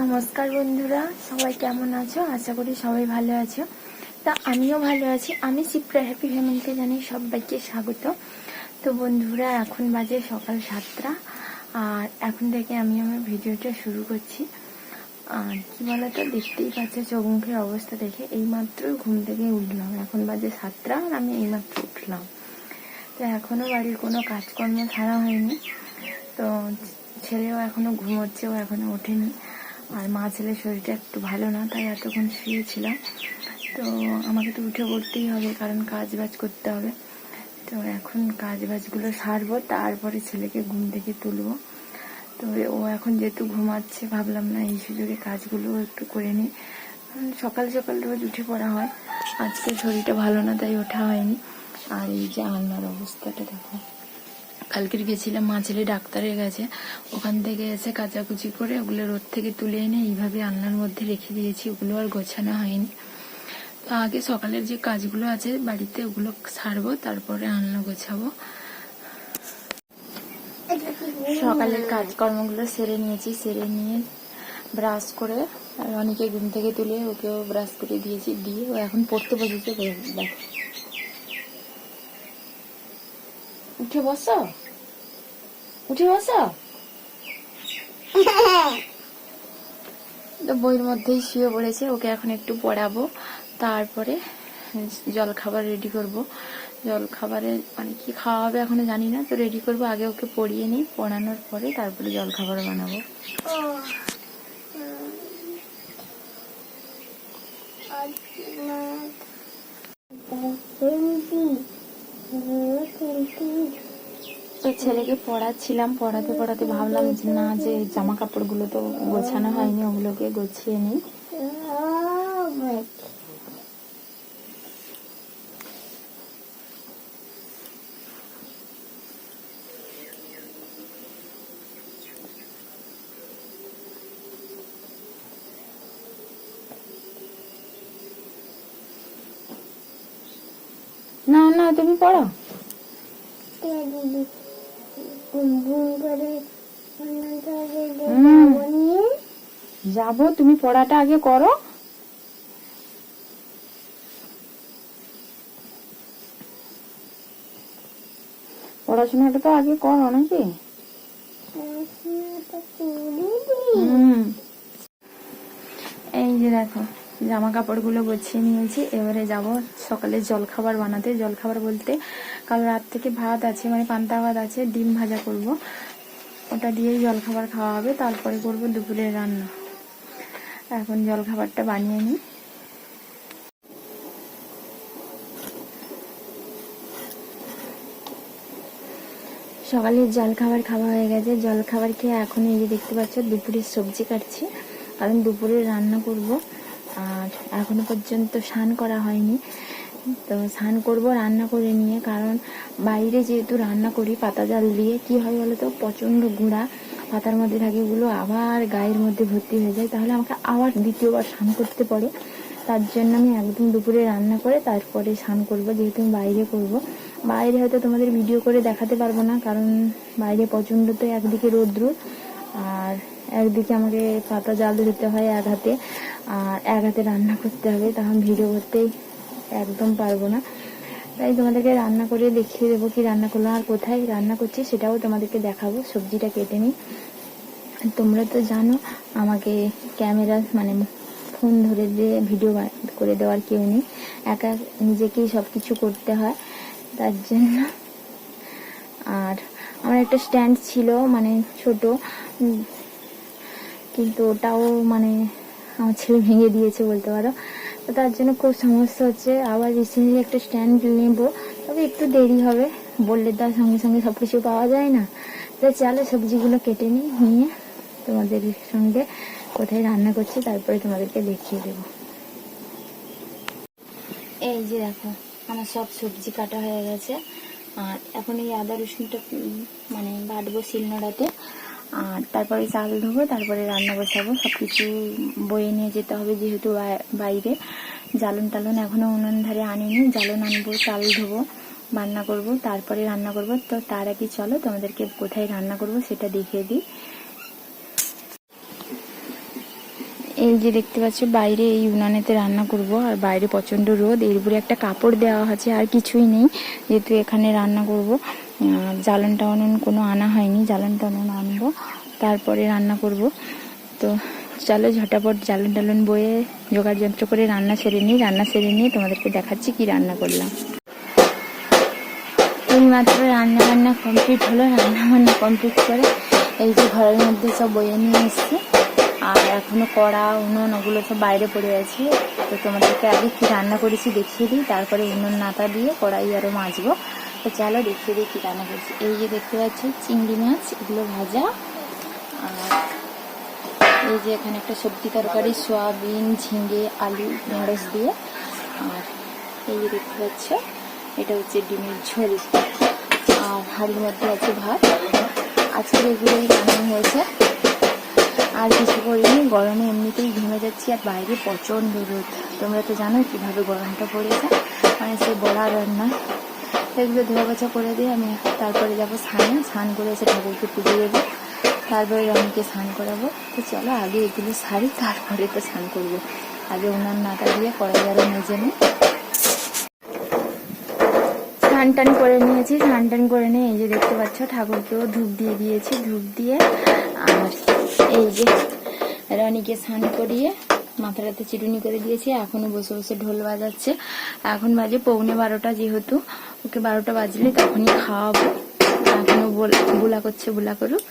নমস্কার বন্ধুরা, সবাই কেমন আছো? আশা করি সবাই ভালো আছো। তা আমিও ভালো আছি। আমি সিপ্রা হ্যাপি ফ্যামিলিতে জানি সবাইকে স্বাগত। তো বন্ধুরা, এখন বাজে সকাল সাতটা। আর এখন থেকে আমি আমার ভিডিওটা শুরু করছি। আর কি বলতো, দেখতেই পাচ্ছে চোখ মুখের অবস্থা দেখে। এইমাত্র ঘুম থেকে উঠলাম। এখন বাজে সাতটা আর আমি এইমাত্র উঠলাম। তো এখনও বাড়ির কোনো কাজকর্ম ছাড়া হয়নি। তো ছেলেও এখনও ঘুমোচ্ছে, ও এখনও ওঠেনি। আর মা ছেলের শরীরটা একটু ভালো না, তাই এতক্ষণ শুয়েছিলাম। তো আমাকে তো উঠে পড়তেই হবে, কারণ কাজ বাজ করতে হবে। তো এখন কাজ বাজগুলো সারবো, তারপরে ছেলেকে ঘুম থেকে তুলবো। তো ও এখন যেহেতু ঘুমাচ্ছে, ভাবলাম না এই সুযোগে কাজগুলো একটু করে নিই। কারণ সকাল সকাল রোজ উঠে পড়া হয়। আজকে শরীরটা ভালো না, তাই ওঠা হয়নি। আর এই যে আলনার অবস্থাটা দেখো। কালকের গেছিলাম, মা ছেলে ডাক্তারের কাছে ওখান থেকে এসে কাচাকুচি করে ওগুলো রোদ থেকে তুলে এনে এইভাবে আলনার মধ্যে রেখে দিয়েছি, ওগুলো আর গোছানো হয়নি। তো আগে সকালের যে কাজগুলো আছে বাড়িতে ওগুলো সারবো, তারপরে আলনা গোছাবো। সকালের কাজকর্মগুলো সেরে নিয়েছি, সেরে নিয়ে ব্রাশ করে আর অনেকে ঘুম থেকে তুলে ওকেও ব্রাশ করে দিয়েছি, দিয়ে ও এখন পড়তে বসেছে। দেখ। উঠে বসো? উঠে বসো। তো বইয়ের মধ্যেই শুয়ে পড়েছে ওকে এখন একটু পড়াবো। তারপরে জল খাবার রেডি করব। জল খাবারে মানে কি খাওয়া হবে এখনও জানি না তো রেডি করব। আগে ওকে পড়িয়ে নিই পড়ানোর পরে তারপরে জল খাবার বানাবো তো ছেলেকে পড়াচ্ছিলাম, পড়াতে পড়াতে ভাবলাম যে না, যে জামা কাপড়গুলো তো গোছানো হয়নি, ওগুলোকে গুছিয়ে নিই না না, তুমি পড়ো। যাব তুমি পড়াটা আগে করো। পড়াশোনাটা তো আগে করো নাকি? এই যে দেখো জামা কাপড়গুলো গুছিয়ে নিয়েছি এবারে যাব সকালে জলখাবার বানাতে। জলখাবার বলতে কাল রাত থেকে ভাত আছে মানে পান্তা ভাত আছে, ডিম ভাজা করব। ওটা দিয়েই জলখাবার খাওয়া হবে, তারপরে করব দুপুরের রান্না। এখন জলখাবারটা বানিয়ে নিই। সকালের জলখাবার খাওয়া হয়ে গেছে। জলখাবার খেয়ে এখন এই যে দেখতে পাচ্ছ, দুপুরের সবজি কাটছি। কারণ দুপুরে রান্না করব। আর এখনও পর্যন্ত স্নান করা হয়নি। তো স্নান করব, রান্না করে নিয়ে, কারণ বাইরে যেহেতু রান্না করি পাতা জাল দিয়ে, কি হয় বলো তো প্রচণ্ড গুঁড়া পাতার মধ্যে থাকে, ওগুলো আবার গায়ের মধ্যে ভর্তি হয়ে যায়। তাহলে আমাকে আবার দ্বিতীয়বার স্নান করতে পড়ে। তার জন্য আমি একদম দুপুরে রান্না করে তারপরে স্নান করব, যেহেতু আমি বাইরে করব। বাইরে হয়তো তোমাদের ভিডিও করে দেখাতে পারব না, কারণ বাইরে প্রচণ্ড তো একদিকে রৌদ্র, আর একদিকে আমাকে পাতা জাল দিতে হয় এক হাতে, আর এক হাতে রান্না করতে হবে। তখন ভিডিও করতে একদম পারব না। তাই তোমাদেরকে রান্না করে দেখিয়ে দেবো কি রান্না করলাম আর কোথায় রান্না করছি, সেটাও তোমাদেরকে দেখাবো, সবজিটা কেটে নিই। তোমরা তো জানো, আমাকে ক্যামেরা মানে ফোন ধরে দিয়ে ভিডিও করে দেওয়ার কেউ নেই। একা নিজেকেই সব কিছু করতে হয়, তার জন্য। আর আমার একটা স্ট্যান্ড ছিল মানে ছোট কিন্তু ওটাও মানে আমার ছেলে ভেঙে দিয়েছে বলতে পারো। তার জন্য খুব সমস্যা হচ্ছে। আবার রিসেন্টলি একটা স্ট্যান্ড নেব। তবে একটু দেরি হবে। বললে তার সঙ্গে সঙ্গে সব কিছু পাওয়া যায় না। তো চলো সবজিগুলো কেটে নিই, নিয়ে তোমাদের সঙ্গে কোথায় রান্না করছি, তারপরে তোমাদেরকে দেখিয়ে দেবো। এই যে দেখো, আমার সব সবজি কাটা হয়ে গেছে। আর এখন এই আদা রসুনটা মানে বাটবো শিলনোড়াতে। আর তারপরে চাল ধোবো, তারপরে রান্না বসাবো সব কিছু বয়ে নিয়ে যেতে হবে যেহেতু বাইরে। জ্বালন টালন এখনও উনুন ধারে আনিনি, জ্বালন আনব, চাল ধোবো রান্না করব, তারপরে রান্না করব। তো তার আগে চলো, তোমাদেরকে কোথায় রান্না করব সেটা দেখিয়ে দিই। এই যে দেখতে পাচ্ছ, বাইরে এই উনানেতে রান্না করব, আর বাইরে প্রচণ্ড রোদ, এর উপরে একটা কাপড় দেওয়া আছে, আর কিছুই নেই, যেহেতু এখানে রান্না করব। জ্বালান টাউন কোনো আনা হয়নি, জ্বালান টাউন আনব, তারপরে রান্না করব। তো চলো ঝটাপট জ্বালান টালন বয়ে জোগাড় যন্ত্র করে রান্না সেরে নিই, রান্না সেরে নিয়ে তোমাদেরকে দেখাচ্ছি কি রান্না করলাম। এই মাত্র রান্না বান্না কমপ্লিট হলো, রান্না বান্না কমপ্লিট করে এই যে ঘরের মধ্যে সব বয়ে নিয়ে এসেছি। আর এখনও কড়া, উনুন ওগুলো সব বাইরে পড়ে আছে। তো তোমাদেরকে আগে কি রান্না করেছি দেখিয়ে দিই, তারপরে উনুন নাতা দিয়ে কড়াই আরও মাজবো। তো চলো দেখিয়ে দিই কি রান্না করেছি। এই যে দেখতে পাচ্ছি চিংড়ি মাছ, এগুলো ভাজা। আর এই যে এখানে একটা সবজি তরকারি, সয়াবিন ঝিঙ্গে আলু, ঢেঁড়স দিয়ে। আর এই যে দেখতে পাচ্ছ, এটা হচ্ছে ডিমের ঝোল। আর হাড়ির মধ্যে আছে ভাত। আজকে এগুলোই রান্না হয়েছে, আর কিছু করিনি, গরমে এমনিতেই ঘেমে যাচ্ছি আর বাইরে প্রচণ্ড রোদ। তোমরা তো জানো কীভাবে গরমটা পড়েছে। মানে সে বড়া রান্না এগুলো ধোয়া বাছা করে দিয়ে আমি তারপরে যাব স্নানে। স্নান করে এসে ঠাকুরকে পুজো দেবো। তারপরে রনিকে স্নান করাবো। তো চলো আগে এগুলো সারি, তারপরে তো স্নান করব। আগে ওনার নাটা দিয়ে কড়াই আরও মেজে নিই। স্নান টান করে নিয়েছি। স্নান টান করে নিয়ে এই যে দেখতে পাচ্ছ, ঠাকুরকেও ধূপ দিয়ে দিয়েছি। ধূপ দিয়ে আর এই যে রনিকে স্নান করিয়ে মাথাটাতে চিরুনি করে দিয়েছি, এখনও বসে বসে ঢোল বাজাচ্ছে। এখন বাজে পৌনে বারোটা যেহেতু, ওকে বারোটা বাজলে তখনই খাওয়াবো। এখনও বল- করছে, বোলা করুক।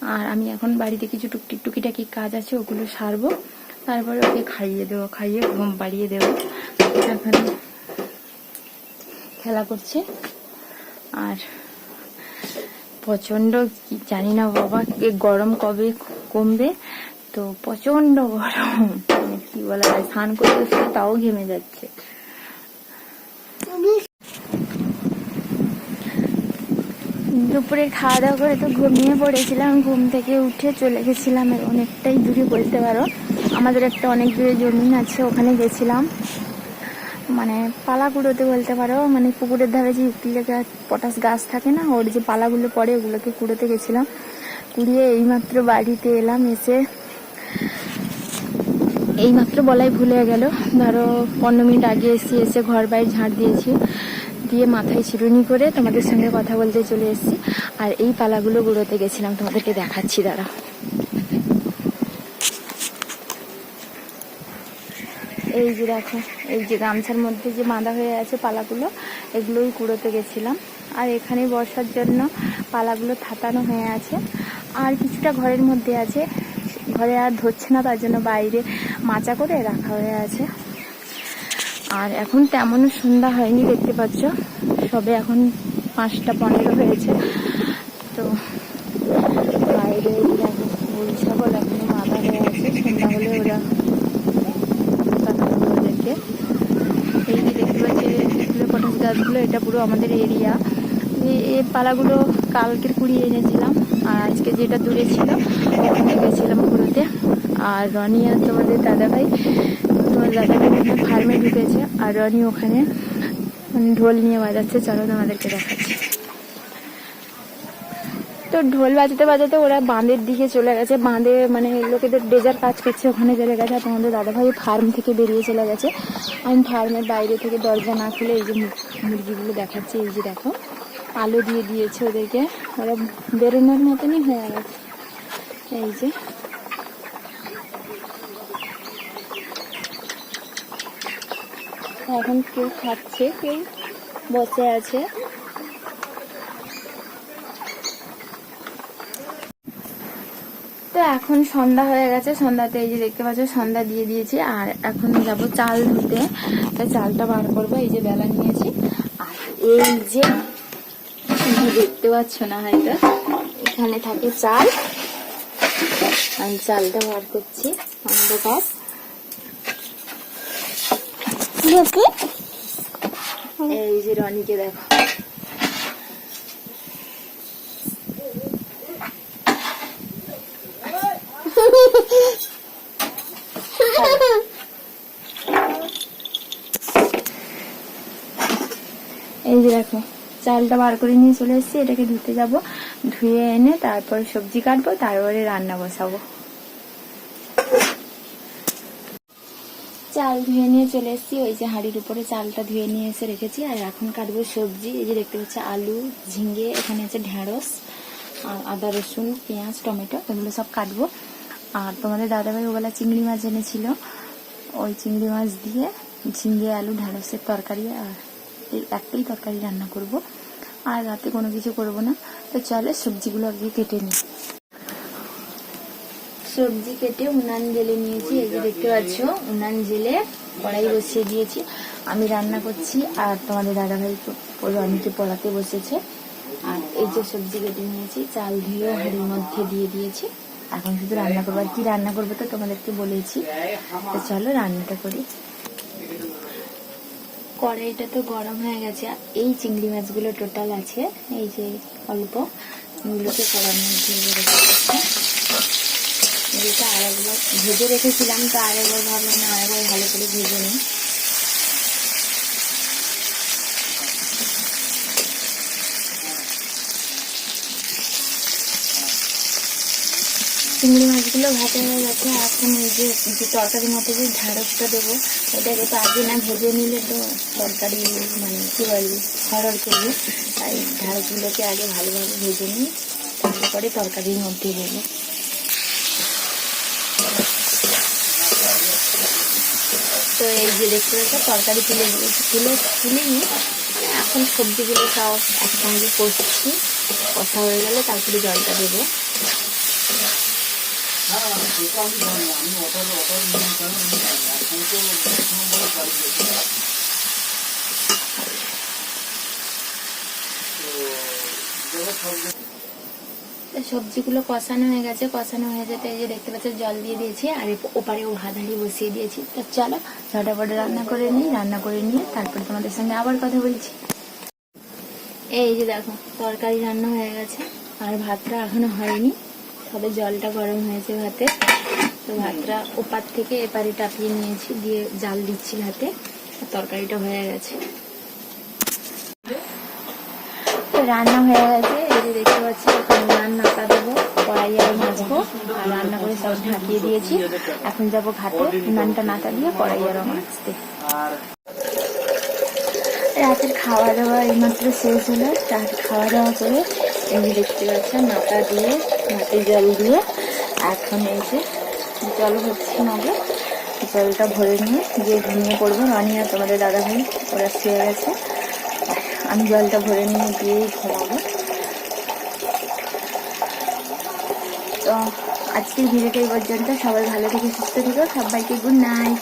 আর আমি এখন বাড়িতে কিছু টুকটিক টুকিটাকি কাজ আছে, ওগুলো সারবো। তারপরে ওকে খাইয়ে দেবো, খাইয়ে ঘুম পাড়িয়ে দেবো। এখন খেলা করছে। আর প্রচণ্ড কি জানি না বাবা গরম কবে কমবে? তো প্রচণ্ড গরম। বলা স্নান করতে তাও ঘেমে যাচ্ছে। দুপুরে খাওয়া দাওয়া করে তো ঘুমিয়ে পড়েছিলাম, ঘুম থেকে উঠে চলে গেছিলাম অনেকটাই দূরে বলতে পারো। আমাদের একটা অনেক দূরে জমিন আছে, ওখানে গেছিলাম। মানে পালা কুড়োতে বলতে পারো মানে পুকুরের ধারে যে ইউক্লিয়া গাছ পটাশ গাছ থাকে না, ওর যে পালাগুলো পড়ে, ওগুলোকে কুড়োতে গেছিলাম। কুড়িয়ে এইমাত্র বাড়িতে এলাম, এসে এইমাত্র বলাই ভুলে গেল। ধরো পনেরো মিনিট আগে এসে এসে ঘর বাইরে ঝাড় দিয়েছি। দিয়ে মাথায় চিরুনি করে তোমাদের সঙ্গে কথা বলতে চলে এসেছি। আর এই পালাগুলো গুঁড়োতে গেছিলাম, তোমাদেরকে দেখাচ্ছি দাঁড়া এই যে দেখো, এই যে গামছার মধ্যে যে বাঁধা হয়ে আছে পালাগুলো, এগুলোই কুড়োতে গেছিলাম। আর এখানে বর্ষার জন্য পালাগুলো থাতানো হয়ে আছে। আর কিছুটা ঘরের মধ্যে আছে। ঘরে আর ধরছে না, তার জন্য বাইরে মাচা করে রাখা হয়ে আছে। আর এখন তেমনও সন্ধ্যা হয়নি, দেখতে পাচ্ছ? সবে এখন পাঁচটা পনেরো হয়েছে। তো বাইরে গরু ছাগল এখনও বাঁধা হয়ে আছে। সন্ধ্যা হলে ওরা ওদেরকে এই যে দেখতে পাচ্ছি এটা পুরো আমাদের এরিয়া এই পালাগুলো কালকের কুড়িয়ে এনেছিলাম। আর আজকে যেটা দূরে ছিল ওখানে গেছিলাম ঘুরতে। আর রনি আর তোমাদের দাদাভাই তোমার দাদাভাই ওখানে ফার্মে ঢুকেছে। আর রনি ওখানে মানে ঢোল নিয়ে বাজাচ্ছে। চলো তোমাদেরকে দেখাচ্ছি। তো ঢোল বাজাতে বাজাতে ওরা বাঁধের দিকে চলে গেছে। বাঁধে মানে লোকেদের ডেজার কাজ করছে, ওখানে চলে গেছে। আর তোমাদের দাদাভাই ফার্ম থেকে বেরিয়ে চলে গেছে। আমি ফার্মের বাইরে থেকে দরজা না খুলে এই যে মুরগিগুলো দেখাচ্ছি। এই যে দেখো। আলো দিয়ে দিয়েছে ওদেরকে। ওরা বেরোনোর মতনই হয়ে গেছে। এই যে। এখন কেউ খাচ্ছে, কেউ বসে আছে। তো এখন সন্ধ্যা হয়ে গেছে। সন্ধ্যাতে এই যে দেখতে পাচ্ছ, সন্ধ্যা দিয়ে দিয়েছি। আর এখন যাব চাল ধুতে। তাই চালটা বার করব। এই যে বেলা নিয়েছি। আর এই যে তোমরা দেখতে পাচ্ছ না হয়তো এখানে থাকে চাল। আমি চালটা বার করছি, অন্ধকার। এই যে রনিকে দেখো। এই যে দেখো। চালটা বার করে নিয়ে চলে এসেছি, এটাকে ধুতে যাব। ধুয়ে এনে তারপর সবজি কাটবো, তারপরে রান্না বসাবো। চাল ধুয়ে নিয়ে চলে এসেছি, ওই যে হাঁড়ির উপরে চালটা ধুয়ে নিয়ে এসে রেখেছি। আর এখন কাটবো সবজি, এই যে দেখতে পাচ্ছি আলু ঝিঙ্গে এখানে আছে ঢ্যাঁড়স আর আদা, রসুন, পেঁয়াজ, টমেটো, এগুলো সব কাটবো। আর তোমাদের দাদাভাই ওবেলা চিংড়ি মাছ এনেছিল, ওই চিংড়ি মাছ দিয়ে ঝিঙ্গে আলু ঢ্যাঁড়সের তরকারি আর একটাই তরকারি রান্না করব। আর রাতে কোনো কিছু করব না। তো চলো সবজিগুলো আগে কেটে নিই। সবজি কেটে উনান জেলে নিয়েছি। এই যে দেখতে পাচ্ছ, উনান জেলে কড়াই বসিয়ে দিয়েছি। আমি রান্না করছি আর তোমাদের দাদাভাই অনেকে পড়াতে বসেছে? আর এই যে সবজি কেটে নিয়েছি, চাল ধুয়ে হাঁড়ির মধ্যে দিয়ে দিয়েছি। এখন শুধু রান্না করব। আর কি রান্না করব তো তোমাদেরকে বলেছি। তো চলো রান্নাটা করি। কড়াইটা তো গরম হয়ে গেছে। এই চিংড়ি মাছগুলো টোটাল আছে, এই যে অল্প। এগুলোকে কড়ার মধ্যে এগুলোকে আর এগুলোকে আরেকবার ভেজে রেখেছিলাম, তো আর একবার ভাবলাম না, আরেকবার ভালো করে ভেজে নিই। চিংড়ি মাছগুলো ভাজা হয়ে গেছে এখন এই যে তরকারির মতো যে ঢ্যাঁড়সটা দেবো এটাকে তো আগে না ভেজে নিলে তো তরকারি মানে কী বলবি হরড় করবি। তাই ঢ্যাঁড়সগুলোকে আগে ভালোভাবে ভেজে নিই তারপরে তরকারির মধ্যে দেবো। তো এই যে দেখতে পাচ্ছ, তরকারি তুলে তুলে তুলে নিই এখন সবজিগুলো সব একসঙ্গে কষছি। কষা হয়ে গেলে তারপরে জলটা দেবো। তো সবজিগুলো কষানো হয়ে গেছে, কষানো হয়ে যেতে এই যে দেখতে পাচ্ছ, জল দিয়ে দিয়েছি, আর এপ- ওপারেও ভাত হাঁড়ি বসিয়ে দিয়েছি। তো চলো, ঝটাপট রান্না করে নিই, রান্না করে নিয়ে তারপর তোমাদের সঙ্গে আবার কথা বলছি। এই যে দেখো, তরকারি রান্না হয়ে গেছে, আর ভাতটা এখনও হয়নি। তবে জলটা গরম হয়েছে ভাতে। তো ভাতটা ওপার থেকে এপারে টাপিয়ে নিয়েছি, দিয়ে জাল দিচ্ছি ভাতে। তরকারিটা হয়ে গেছে। রান্না হয়ে গেছে। যে দেখতে পাচ্ছি, এখন নাকা দেবো, কড়াই আর মাছবো আর রান্না করে সব ঢাকিয়ে দিয়েছি। এখন যাব ঘাটে উনানটা নাকা দিয়ে কড়াই আর মাছতে রাতের খাওয়া দাওয়া এইমাত্র শেষ হলো। রাত খাওয়া দাওয়া করে এমনি দেখতে পাচ্ছেন নাকা দিয়ে ভাতে জল দিয়ে। এখন এই যে জল হচ্ছে নাগে জলটা ভরে নিয়ে গিয়ে ঘুমিয়ে পড়ব। রানি আর তোমাদের দাদা ভাই ওরা শুয়ে গেছে। আমি জলটা ভরে নিয়ে গিয়েই ঘুমাবো। তো, আজকের ভিডিওটা এই পর্যন্ত। সবাই ভালো থেকে সুস্থ থেকো। সবাইকে গুড নাইট